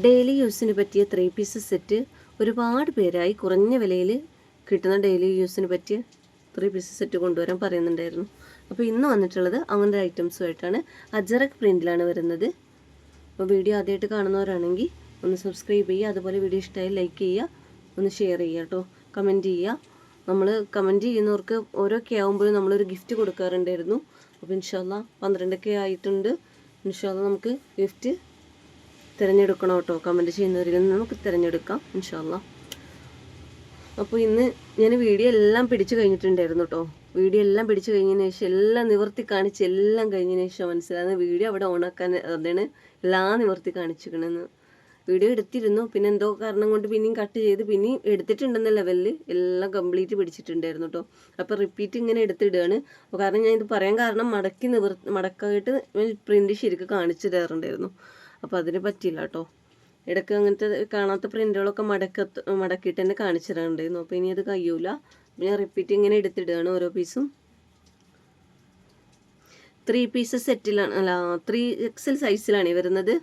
Daily യൂസിന് പറ്റിയ three piece set ഒരുപാട് പേരായി കുറഞ്ഞ വിലയിൽ കിട്ടുന്ന ഡെയിലി യൂസിന് പറ്റിയ ത്രീ പീസ് സെറ്റ് കൊണ്ടുവരാൻ പറയുന്നുണ്ടായിരുന്നു. അപ്പോൾ ഇന്ന് വന്നിട്ടുള്ളത് അങ്ങനത്തെ ഐറ്റംസുമായിട്ടാണ്. അജറക് പ്രിന്റിലാണ് വരുന്നത്. അപ്പോൾ വീഡിയോ ആദ്യമായിട്ട് കാണുന്നവരാണെങ്കിൽ ഒന്ന് സബ്സ്ക്രൈബ് ചെയ്യുക അതുപോലെ വീഡിയോ ഇഷ്ടമായി ലൈക്ക് ചെയ്യുക ഒന്ന് ഷെയർ ചെയ്യുക കേട്ടോ. കമന്റ് ചെയ്യുക. നമ്മൾ കമന്റ് ചെയ്യുന്നവർക്ക് ഓരോക്കെ ആകുമ്പോഴും നമ്മളൊരു ഗിഫ്റ്റ് കൊടുക്കാറുണ്ടായിരുന്നു. അപ്പോൾ ഇൻഷാല്ല പന്ത്രണ്ടൊക്കെ ആയിട്ടുണ്ട്. ഇൻഷാല്ല നമുക്ക് ഗിഫ്റ്റ് തിരഞ്ഞെടുക്കണം കേട്ടോ. കമന്റ് ചെയ്യുന്നവരിൽ നിന്ന് നമുക്ക് തിരഞ്ഞെടുക്കാം ഇൻഷാല്ല അപ്പോൾ ഇന്ന് ഞാൻ വീഡിയോ എല്ലാം പിടിച്ചു കഴിഞ്ഞിട്ടുണ്ടായിരുന്നു കേട്ടോ. വീഡിയോ എല്ലാം പിടിച്ചു കഴിഞ്ഞതിന് ശേഷം എല്ലാം നിവർത്തി കാണിച്ച് എല്ലാം കഴിഞ്ഞതിന് ശേഷം മനസ്സിലാകുന്ന വീഡിയോ അവിടെ ഓണാക്കാൻ അതാണ് എല്ലാം നിവർത്തി കാണിച്ചിരിക്കണമെന്ന് വീഡിയോ എടുത്തിരുന്നു പിന്നെ എന്തോ കാരണം കൊണ്ട് പിന്നെയും കട്ട് ചെയ്ത് പിന്നെയും എടുത്തിട്ടുണ്ടെന്ന ലെവലിൽ എല്ലാം കംപ്ലീറ്റ് പിടിച്ചിട്ടുണ്ടായിരുന്നു കേട്ടോ. അപ്പോൾ റിപ്പീറ്റ് ഇങ്ങനെ എടുത്തിടുകയാണ്. അപ്പോൾ കാരണം ഞാൻ ഇത് പറയാൻ കാരണം മടക്കി നിവർ മടക്കായിട്ട് പ്രിന്റ് ശരിക്കും കാണിച്ചു തരാറുണ്ടായിരുന്നു അപ്പോൾ അതിന് പറ്റിയില്ല കേട്ടോ ഇടയ്ക്ക് അങ്ങനത്തെ കാണാത്ത പ്രിന്റുകളൊക്കെ മടക്കത്ത് മടക്കിയിട്ട് തന്നെ കാണിച്ചു തരാറുണ്ടായിരുന്നു അപ്പോൾ ഇനി അത് കഴിയൂല. ഞാൻ റിപ്പീറ്റ് ഇങ്ങനെ എടുത്തിടുകയാണ് ഓരോ പീസും ത്രീ പീസ് സെറ്റിലാണ് അല്ല ത്രീ എക്സൽ സൈസിലാണ് വരുന്നത്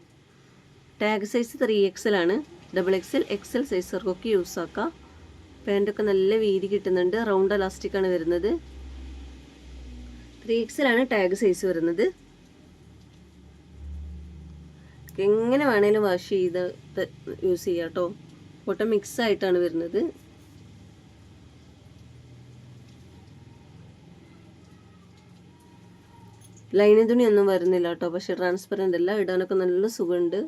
ടാഗ് സൈസ് ത്രീ എക്സൽ ആണ്. ഡബിൾ എക്സൽ എക്സൽ സൈസർക്കൊക്കെ യൂസ് ആക്കാം. പാന്റൊക്കെ നല്ല വീതി കിട്ടുന്നുണ്ട്. റൗണ്ട് അലാസ്റ്റിക്കാണ് വരുന്നത്. ത്രീ എക്സൽ ആണ് ടാഗ് സൈസ് വരുന്നത്. എങ്ങനെ വേണേലും വാഷ് ചെയ്ത് യൂസ് ചെയ്യാം കേട്ടോ ഫോട്ടോ മിക്സ് ആയിട്ടാണ് വരുന്നത്. ലൈനി തുണി ഒന്നും വരുന്നില്ല കേട്ടോ പക്ഷെ ട്രാൻസ്പെറന്റ് അല്ല. ഇടാനൊക്കെ നല്ല സുഖമുണ്ട്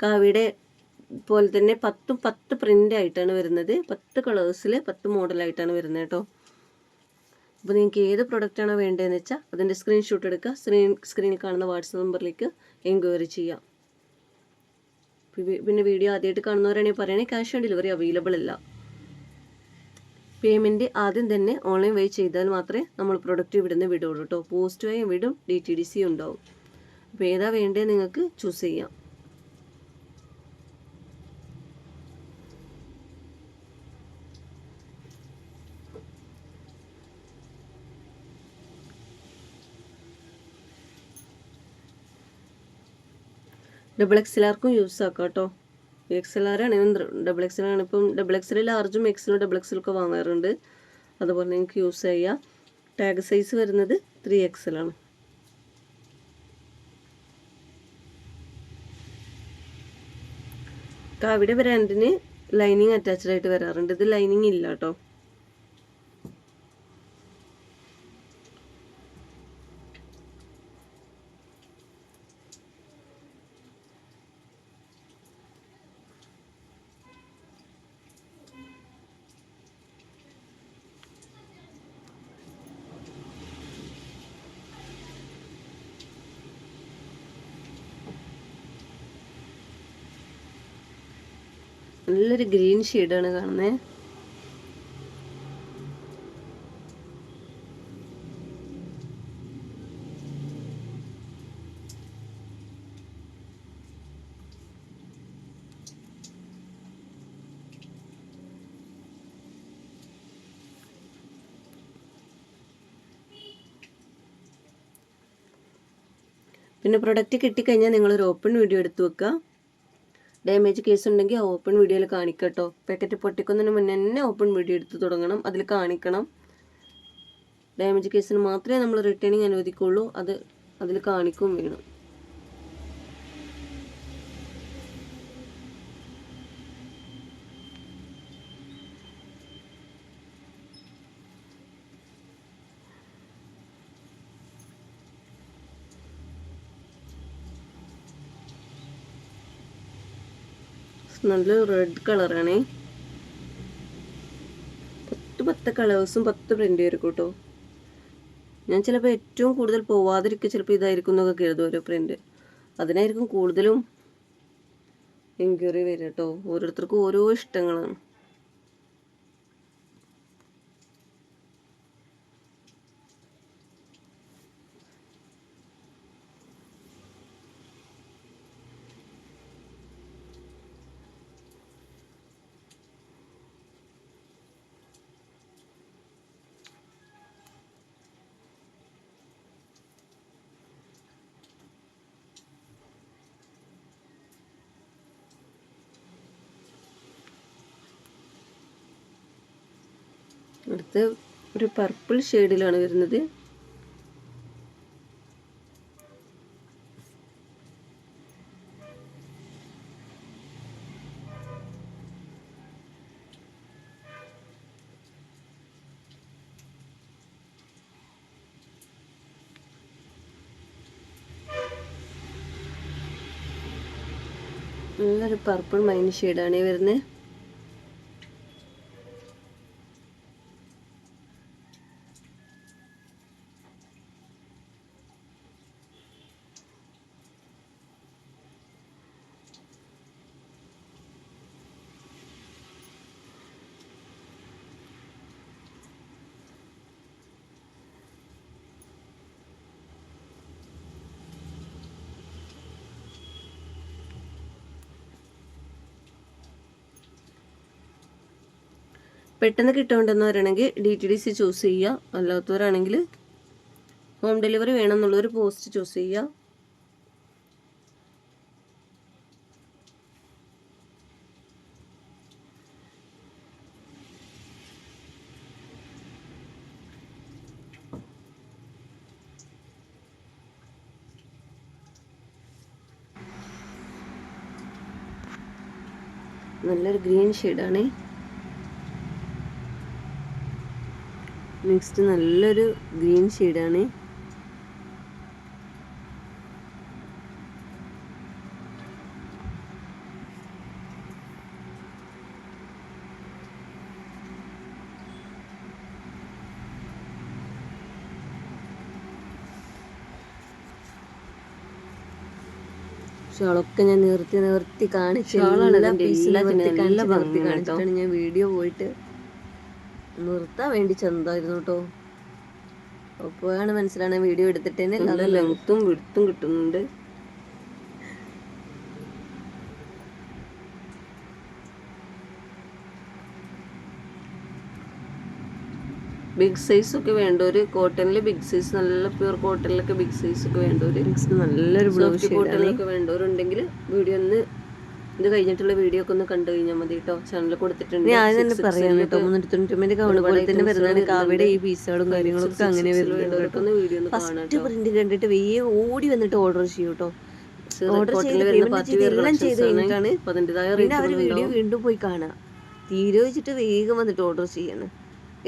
കാവിയുടെ പോലെ തന്നെ പത്തും പത്ത് പ്രിന്റ് ആയിട്ടാണ് വരുന്നത്. പത്ത് കളേഴ്സിൽ പത്ത് മോഡലായിട്ടാണ് വരുന്നത് കേട്ടോ അപ്പോൾ നിങ്ങൾക്ക് ഏത് പ്രൊഡക്റ്റാണോ വേണ്ടതെന്ന് വെച്ചാൽ അതിന്റെ സ്ക്രീൻഷോട്ട് എടുക്കുക. സ്ക്രീൻ സ്ക്രീനിൽ കാണുന്ന വാട്സപ്പ് നമ്പറിലേക്ക് എൻക്വയറി ചെയ്യാം പിന്നെ വീഡിയോ ആദ്യമായിട്ട് കാണുന്നവരാണെങ്കിൽ പറയണേ ക്യാഷ് ഓൺ ഡെലിവറി അവൈലബിൾ അല്ല. പേയ്മെന്റ് ആദ്യം തന്നെ ഓൺലൈൻ വഴി ചെയ്താൽ മാത്രമേ നമ്മൾ പ്രൊഡക്റ്റ് ഇവിടുന്ന് വിടുള്ളൂ കേട്ടോ പോസ്റ്റ് വഴി വിടും ഡി ടി ഡി സി ഉണ്ടാവും. അപ്പോൾ ഏതാ വേണ്ടത് നിങ്ങൾക്ക് ചൂസ് ചെയ്യാം. ഡബിൾ എക്സലാർക്കും യൂസ് ആക്കാം കേട്ടോ. എക്സ് ആണെങ്കിൽ ഡബിൾ ആണ്. ഇപ്പം ഡബിൾ എക്സൽ ലാർജും എക്സിലും ഡബിൾ എക്സിലൊക്കെ വാങ്ങാറുണ്ട്. അതുപോലെ നിങ്ങൾക്ക് യൂസ് ചെയ്യാം. ടാഗ് സൈസ് വരുന്നത് ത്രീ എക്സൽ ആണ്. കാവിടെ ബ്രാൻഡിന് ലൈനിങ് അറ്റാച്ച്ഡ് ആയിട്ട് വരാറുണ്ട്. ഇത് ലൈനിങ് ഇല്ല കേട്ടോ. നല്ലൊരു ഗ്രീൻ ഷെയ്ഡാണ് കാണുന്നത് പിന്നെ പ്രൊഡക്റ്റ് കിട്ടിക്കഴിഞ്ഞാൽ നിങ്ങളൊരു ഓപ്പൺ വീഡിയോ എടുത്ത് വെക്കുക. ഡാമേജ് കേസ് ഉണ്ടെങ്കിൽ ഓപ്പൺ വീഡിയോയിൽ കാണിക്കട്ടോ. പാക്കറ്റ് പൊട്ടിക്കുന്നതിന് മുന്നേ തന്നെ ഓപ്പൺ വീഡിയോ എടുത്ത് തുടങ്ങണം. അതിൽ കാണിക്കണം. ഡാമേജ് കേസിന് മാത്രമേ നമ്മൾ റിട്ടേണിങ് അനുവദിക്കുള്ളൂ. അത് അതിൽ കാണിക്കും വേണം നല്ല റെഡ് കളറാണ് പത്ത് പത്ത് കളേഴ്സും പത്ത് പ്രിന്റ് ആയിരിക്കും കേട്ടോ ഞാൻ ചിലപ്പോൾ ഏറ്റവും കൂടുതൽ പോവാതിരിക്കുക ചിലപ്പോൾ ഇതായിരിക്കും എന്നൊക്കെ കരുതും ഓരോ പ്രിന്റ് അതിനായിരിക്കും കൂടുതലും എൻക്വയറി വരിക കേട്ടോ ഓരോരുത്തർക്കും ഓരോ ഇഷ്ടങ്ങളാണ്. അടുത്ത് ഒരു പർപ്പിൾ ഷെയ്ഡിലാണ് വരുന്നത്. നല്ലൊരു പർപ്പിൾ മൈൻ ഷെയ്ഡാണ് വരുന്നത് പെട്ടെന്ന് കിട്ടുകൊണ്ടെന്നവരാണെങ്കിൽ D T D C choose ചെയ്യുക. അല്ലാത്തവരാണെങ്കിൽ ഹോം ഡെലിവറി വേണമെന്നുള്ളൊരു പോസ്റ്റ് ചൂസ് ചെയ്യുക. നല്ലൊരു ഗ്രീൻ ഷെയ്ഡാണേ നെക്സ്റ്റ് നല്ലൊരു ഗ്രീൻ ഷെയ്ഡാണ് ഷോളൊക്കെ ഞാൻ നിർത്തി നിർത്തി കാണിച്ചു ഞാൻ വീഡിയോ പോയിട്ട് നിർത്താൻ വേണ്ടി ചെന്നതായിരുന്നു കേട്ടോ. അപ്പോഴാണ് മനസ്സിലാണ് വീഡിയോ എടുത്തിട്ടേനെ. നല്ല ലെങ്ത്തും വിടുത്തും കിട്ടുന്നുണ്ട്. ബിഗ് സൈസ് ഒക്കെ ഒരു കോട്ടണിൽ ബിഗ് സൈസ് നല്ല പ്യൂർ കോട്ടണിലൊക്കെ ബിഗ് സൈസ് ഒക്കെ വേണ്ടവർ നല്ലൊരു ബ്ലൗസ് സോഫ്റ്റ് കോട്ടണിലൊക്കെ വേണ്ടവരുണ്ടെങ്കിൽ വീഡിയോ ഒന്ന് ഇത് കഴിഞ്ഞിട്ടുള്ള വീഡിയോ ഒക്കെ ഒന്ന് കണ്ടു കഴിഞ്ഞാൽ മതി കേട്ടോ ചാനലിൽ കൊടുത്തിട്ടുണ്ട്. ഞാൻ തന്നെ പറയാം കേട്ടോ മുന്നൂറ്റി തൊണ്ണൂറ്റി കൗണ്ട് പോലെ തന്നെ വരുന്നതാണ്. കാവയുടെ ഈ പീസുകളും കാര്യങ്ങളൊക്കെ അങ്ങനെ വരുന്നുണ്ട് കാണാം ഫസ്റ്റ് പ്രിന്റ് കണ്ടിട്ട് വേഗം ഓടി വന്നിട്ട് ഓർഡർ ചെയ്യും കേട്ടോ ഓർഡർ ചെയ്ത് എല്ലാം ചെയ്ത് കഴിഞ്ഞിട്ടാണ് പിന്നെ അവർ വീഡിയോ വീണ്ടും പോയി കാണാ. തീരെ വെച്ചിട്ട് വേഗം വന്നിട്ട് ഓർഡർ ചെയ്യണം.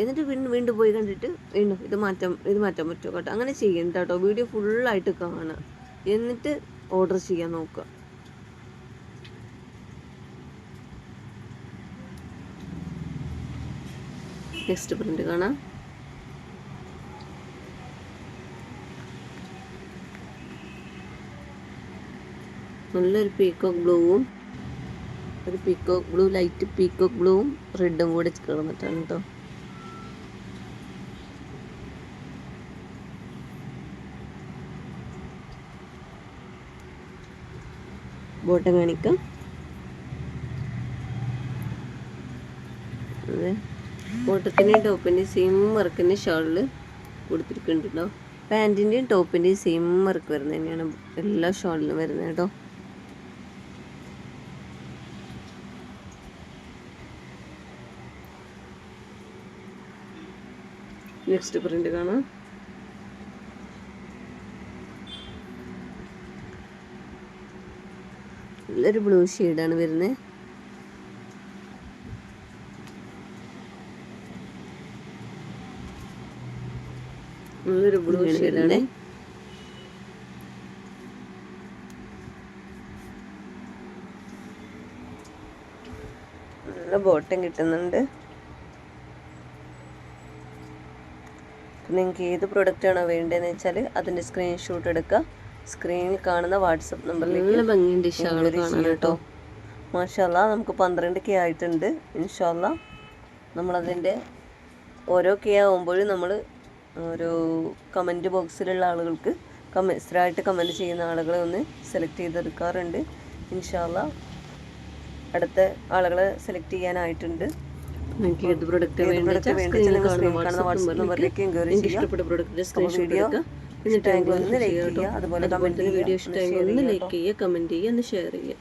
എന്നിട്ട് വീണ്ടും വീണ്ടും പോയി കണ്ടിട്ട് വീണ്ടും ഇത് മാറ്റാം ഇത് മാറ്റാൻ പറ്റുമോ കേട്ടോ. അങ്ങനെ ചെയ്യണ്ട കേട്ടോ വീഡിയോ ഫുള്ളായിട്ട് കാണാം. എന്നിട്ട് ഓർഡർ ചെയ്യാൻ നോക്കുക. നെക്സ്റ്റ് പ്രിന്റ് കാണാം. നല്ലൊരു പീക്കോക്ക് ബ്ലൂവും ഒരു പീക്കോക്ക് ബ്ലൂ ലൈറ്റ് പീക്കോക്ക് ബ്ലൂവും റെഡും കൂടി കിടന്നിട്ടാണ് കേട്ടോ ബോട്ടം കാണിക്കാം. അതെ. ബോട്ടത്തിന്റെയും ടോപ്പിന്റെയും സെയിം വർക്കിന്റെ ഷോളിൽ കൊടുത്തിരിക്കുന്നുണ്ട് കേട്ടോ പാന്റിന്റെയും ടോപ്പിന്റെയും സെയിം വർക്ക് വരുന്നത് തന്നെയാണ് എല്ലാ ഷോളിലും വരുന്നത് കേട്ടോ നെക്സ്റ്റ് പ്രിന്റ് കാണാം. നല്ലൊരു ബ്ലൂ ഷെയ്ഡാണ് വരുന്നത്. ബ്ലൂ ഷെയ്ഡാണ് നല്ല ബോട്ടം കിട്ടുന്നുണ്ട്. നിങ്ങൾക്ക് ഏത് പ്രൊഡക്റ്റ് ആണോ വേണ്ടതെന്ന് വെച്ചാൽ അതിന്റെ സ്ക്രീൻഷോട്ട് എടുക്കുക. സ്ക്രീനിൽ കാണുന്ന വാട്സപ്പ് നമ്പറിലേക്ക് കേട്ടോ. മാഷല്ല നമുക്ക് പന്ത്രണ്ട് കെ ആയിട്ടുണ്ട്. ഇൻഷാല്ല നമ്മളതിന്റെ ഓരോ കെ ആകുമ്പോഴും നമ്മൾ ഒരു കമന്റ് ബോക്സിലുള്ള ആളുകൾക്ക് കമ സ്ഥിരമായിട്ട് കമന്റ് ചെയ്യുന്ന ആളുകളെ ഒന്ന് സെലക്ട് ചെയ്തെടുക്കാറുണ്ട്. ഇൻഷാല്ല അടുത്ത ആളുകളെ സെലക്ട് ചെയ്യാനായിട്ടുണ്ട്. നിങ്ങൾക്ക് ഏത് പ്രൊഡക്റ്റ് വേണ്ടി വാട്സപ്പ് നമ്പറിലേക്ക് എൻക്വയറി ഇഷ്ടപ്പെട്ട പ്രൊഡക്റ്റിന്റെ സ്ക്രീൻഷോട്ട് എടുക്കുക എന്നിട്ട് ഒന്ന് ലൈക്ക് ചെയ്യുക. അതുപോലെ വീഡിയോ ഇഷ്ടമായി ഒന്ന് ലൈക്ക് ചെയ്യുക കമന്റ് ചെയ്യുക ഒന്ന് ഷെയർ ചെയ്യുക.